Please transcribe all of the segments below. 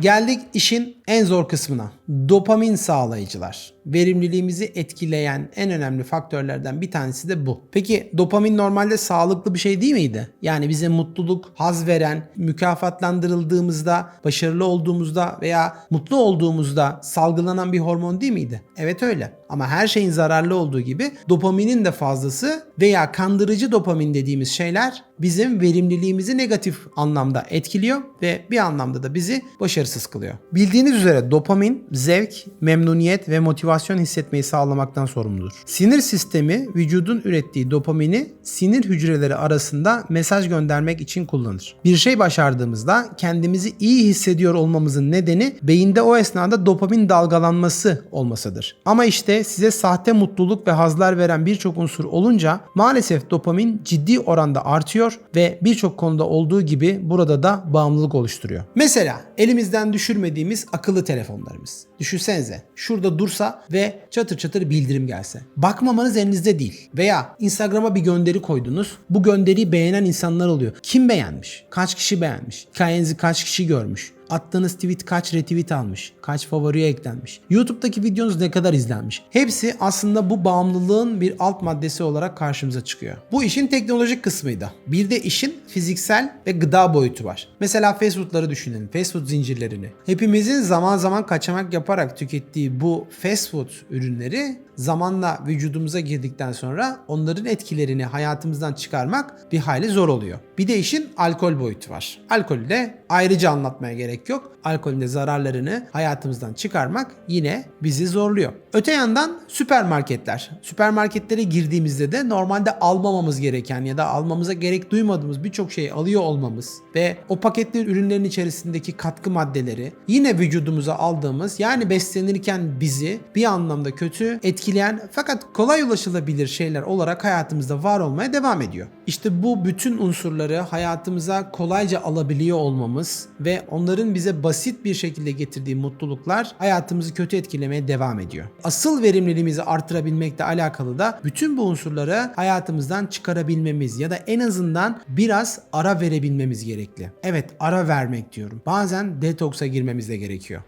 Geldik işin en zor kısmına. Dopamin sağlayıcılar. Verimliliğimizi etkileyen en önemli faktörlerden bir tanesi de bu. Peki dopamin normalde sağlıklı bir şey değil miydi? Yani bize mutluluk, haz veren, mükafatlandırıldığımızda, başarılı olduğumuzda veya mutlu olduğumuzda salgılanan bir hormon değil miydi? Evet öyle. Ama her şeyin zararlı olduğu gibi dopaminin de fazlası veya kandırıcı dopamin dediğimiz şeyler bizim verimliliğimizi negatif anlamda etkiliyor ve bir anlamda da bizi başarısız kılıyor. Bildiğiniz üzere dopamin zevk, memnuniyet ve motivasyon hissetmeyi sağlamaktan sorumludur. Sinir sistemi vücudun ürettiği dopamini sinir hücreleri arasında mesaj göndermek için kullanır. Bir şey başardığımızda kendimizi iyi hissediyor olmamızın nedeni beyinde o esnada dopamin dalgalanması olmasıdır. Ama işte size sahte mutluluk ve hazlar veren birçok unsur olunca maalesef dopamin ciddi oranda artıyor ve birçok konuda olduğu gibi burada da bağımlılık oluşturuyor. Mesela elimizden düşürmediğimiz akıllı telefonlarımız. Düşünsenize şurada dursa ve çatır çatır bildirim gelse. Bakmamanız elinizde değil. Veya Instagram'a bir gönderi koydunuz. Bu gönderiyi beğenen insanlar oluyor. Kim beğenmiş? Kaç kişi beğenmiş? Hikayenizi kaç kişi görmüş? Attığınız tweet kaç retweet almış? Kaç favoriye eklenmiş? YouTube'daki videonuz ne kadar izlenmiş? Hepsi aslında bu bağımlılığın bir alt maddesi olarak karşımıza çıkıyor. Bu işin teknolojik kısmıydı. Bir de işin fiziksel ve gıda boyutu var. Mesela fast food'ları düşünelim. Fast food zincirlerini. Hepimizin zaman zaman kaçamak yaparak tükettiği bu fast food ürünleri zamanla vücudumuza girdikten sonra onların etkilerini hayatımızdan çıkarmak bir hayli zor oluyor. Bir de işin alkol boyutu var. Alkolü de ayrıca anlatmaya gerek yok. Alkolün de zararlarını hayatımızdan çıkarmak yine bizi zorluyor. Öte yandan süpermarketler. Süpermarketlere girdiğimizde de normalde almamamız gereken ya da almamıza gerek duymadığımız birçok şeyi alıyor olmamız ve o paketli ürünlerin içerisindeki katkı maddeleri yine vücudumuza aldığımız yani beslenirken bizi bir anlamda kötü etkileyen fakat kolay ulaşılabilir şeyler olarak hayatımızda var olmaya devam ediyor. İşte bu bütün unsurları hayatımıza kolayca alabiliyor olmamız ve onların bize basit bir şekilde getirdiği mutluluklar hayatımızı kötü etkilemeye devam ediyor. Asıl verimliliğimizi artırabilmekle alakalı da bütün bu unsurları hayatımızdan çıkarabilmemiz ya da en azından biraz ara verebilmemiz gerekli. Evet ara vermek diyorum. Bazen detoksa girmemiz de gerekiyor.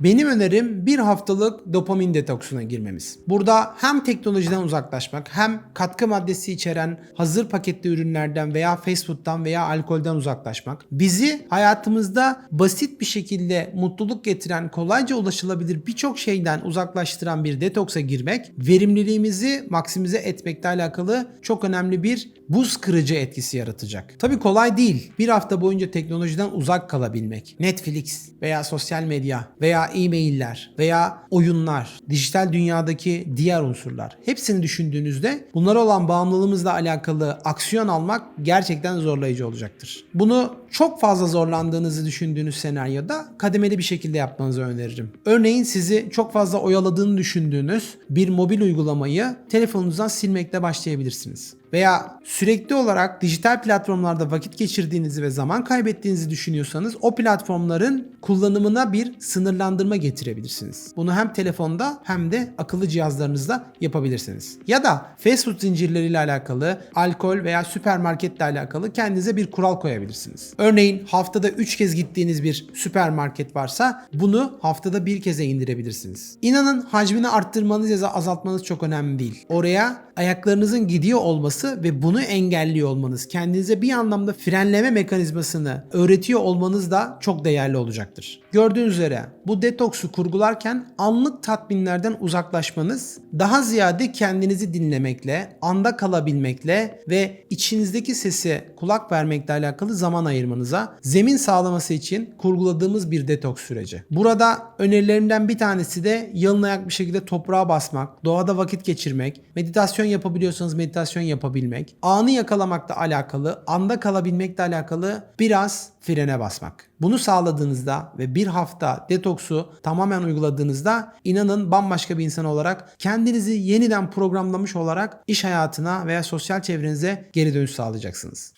Benim önerim bir haftalık dopamin detoksuna girmemiz. Burada hem teknolojiden uzaklaşmak hem katkı maddesi içeren hazır paketli ürünlerden veya fast food'dan veya alkolden uzaklaşmak bizi hayatımızda basit bir şekilde mutluluk getiren, kolayca ulaşılabilir birçok şeyden uzaklaştıran bir detoksa girmek verimliliğimizi maksimize etmekle alakalı çok önemli bir buz kırıcı etkisi yaratacak. Tabii kolay değil. Bir hafta boyunca teknolojiden uzak kalabilmek. Netflix veya sosyal medya veya e-mailler veya oyunlar, dijital dünyadaki diğer unsurlar. Hepsini düşündüğünüzde bunlara olan bağımlılığımızla alakalı aksiyon almak gerçekten zorlayıcı olacaktır. Bunu çok fazla zorlandığınızı düşündüğünüz senaryoda kademeli bir şekilde yapmanızı öneririm. Örneğin sizi çok fazla oyaladığını düşündüğünüz bir mobil uygulamayı telefonunuzdan silmekle başlayabilirsiniz veya sürekli olarak dijital platformlarda vakit geçirdiğinizi ve zaman kaybettiğinizi düşünüyorsanız o platformların kullanımına bir sınırlandırma getirebilirsiniz. Bunu hem telefonda hem de akıllı cihazlarınızda yapabilirsiniz. Ya da fast food zincirleriyle alakalı, alkol veya süpermarketle alakalı kendinize bir kural koyabilirsiniz. Örneğin haftada 3 kez gittiğiniz bir süpermarket varsa bunu haftada bir keze indirebilirsiniz. İnanın hacmini arttırmanız ya da azaltmanız çok önemli değil. Oraya ayaklarınızın gidiyor olması ve bunu engelliyor olmanız, kendinize bir anlamda frenleme mekanizmasını öğretiyor olmanız da çok değerli olacaktır. Gördüğünüz üzere bu detoksu kurgularken anlık tatminlerden uzaklaşmanız daha ziyade kendinizi dinlemekle, anda kalabilmekle ve içinizdeki sese kulak vermekle alakalı zaman ayırmanıza zemin sağlaması için kurguladığımız bir detoks süreci. Burada önerilerimden bir tanesi de yalın ayak bir şekilde toprağa basmak, doğada vakit geçirmek, meditasyon yapabiliyorsanız meditasyon yapabilmek, anı yakalamakla alakalı, anda kalabilmekle alakalı biraz frene basmak. Bunu sağladığınızda ve bir hafta detoksu tamamen uyguladığınızda inanın bambaşka bir insan olarak kendinizi yeniden programlamış olarak iş hayatına veya sosyal çevrenize geri dönüş sağlayacaksınız.